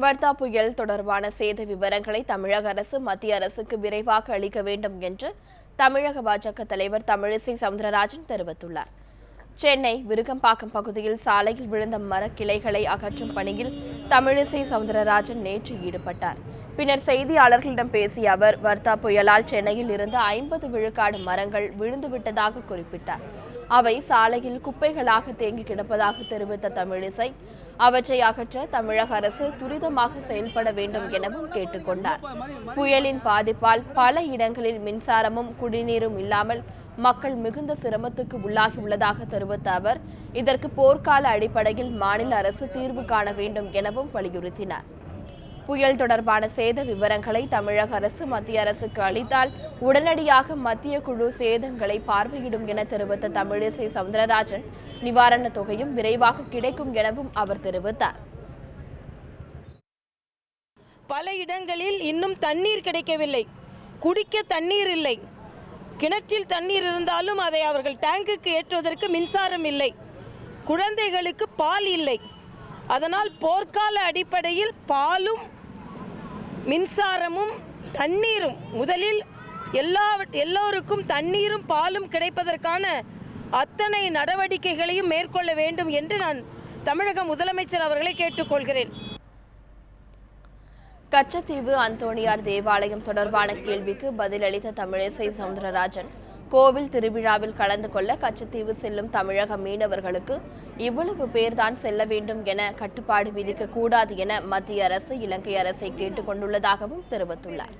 வர்தா புயல் தொடர்பான சேத விவரங்களை தமிழக அரசு மத்திய அரசுக்கு விரைவாக அளிக்க வேண்டும் என்று தமிழக பாஜக தலைவர் தமிழிசை சவுந்தரராஜன் தெரிவித்துள்ளார். சென்னை விருகம்பாக்கம் பகுதியில் சாலையில் விழுந்த மரக்கிளைகளை அகற்றும் பணியில் தமிழிசை சவுந்தரராஜன் நேற்று ஈடுபட்டார். பின்னர் செய்தியாளர்களிடம் பேசிய அவர் வர்தா புயலால் சென்னையில் இருந்து ஐம்பது விழுக்காடு மரங்கள் விழுந்துவிட்டதாக குறிப்பிட்டார். அவை சாலையில் குப்பைகளாக தேங்கி கிடப்பதாக தெரிவித்த தமிழிசை அவற்றை அகற்ற தமிழக அரசு துரிதமாக செயல்பட வேண்டும் எனவும் கேட்டுக்கொண்டார். புயலின் பாதிப்பால் பல இடங்களில் மின்சாரமும் குடிநீரும் இல்லாமல் மக்கள் மிகுந்த சிரமத்துக்கு உள்ளாகியுள்ளதாக தெரிவித்த அவர் இதற்கு போர்க்கால அடிப்படையில் மாநில அரசு தீர்வு காண வேண்டும் எனவும் வலியுறுத்தினார். புயல் தொடர்பான சேத விவரங்களை தமிழக அரசு மத்திய அரசுக்கு அளித்தால் உடனடியாக மத்திய குழு சேதங்களை பார்வையிடும் என தெரிவித்த தமிழிசை சவுந்தரராஜன் நிவாரணத் தொகையும் விரைவாக கிடைக்கும் எனவும் அவர் தெரிவித்தார். பல இடங்களில் இன்னும் தண்ணீர் கிடைக்கவில்லை. குடிக்க தண்ணீர் இல்லை. கிணற்றில் தண்ணீர் இருந்தாலும் அதை அவர்கள் டேங்குக்கு ஏற்றுவதற்கு மின்சாரம் இல்லை. குழந்தைகளுக்கு பால் இல்லை. அதனால் போர்க்கால அடிப்படையில் பாலும் மின்சாரமும் தண்ணீரும் முதலில் எல்லா எல்லோருக்கும் தண்ணீரும் பாலும் கிடைப்பதற்கான அத்தனை நடவடிக்கைகளையும் மேற்கொள்ள வேண்டும் என்று நான் தமிழக முதலமைச்சர் அவர்களை கேட்டுக்கொள்கிறேன். கச்சத்தீவு அந்தோணியார் தேவாலயம் தொடர்பான கேள்விக்கு பதிலளித்த தமிழிசை சவுந்தரராஜன் கோவில் திருவிழாவில் கலந்து கொள்ள கச்சத்தீவு செல்லும் தமிழக மீனவர்களுக்கு இவ்வளவு பேர்தான் செல்ல வேண்டும் என கட்டுப்பாடு விதிக்க கூடாது என மத்திய அரசு இலங்கை அரசை கேட்டுக்கொண்டுள்ளதாகவும் தெரிவித்துள்ளார்.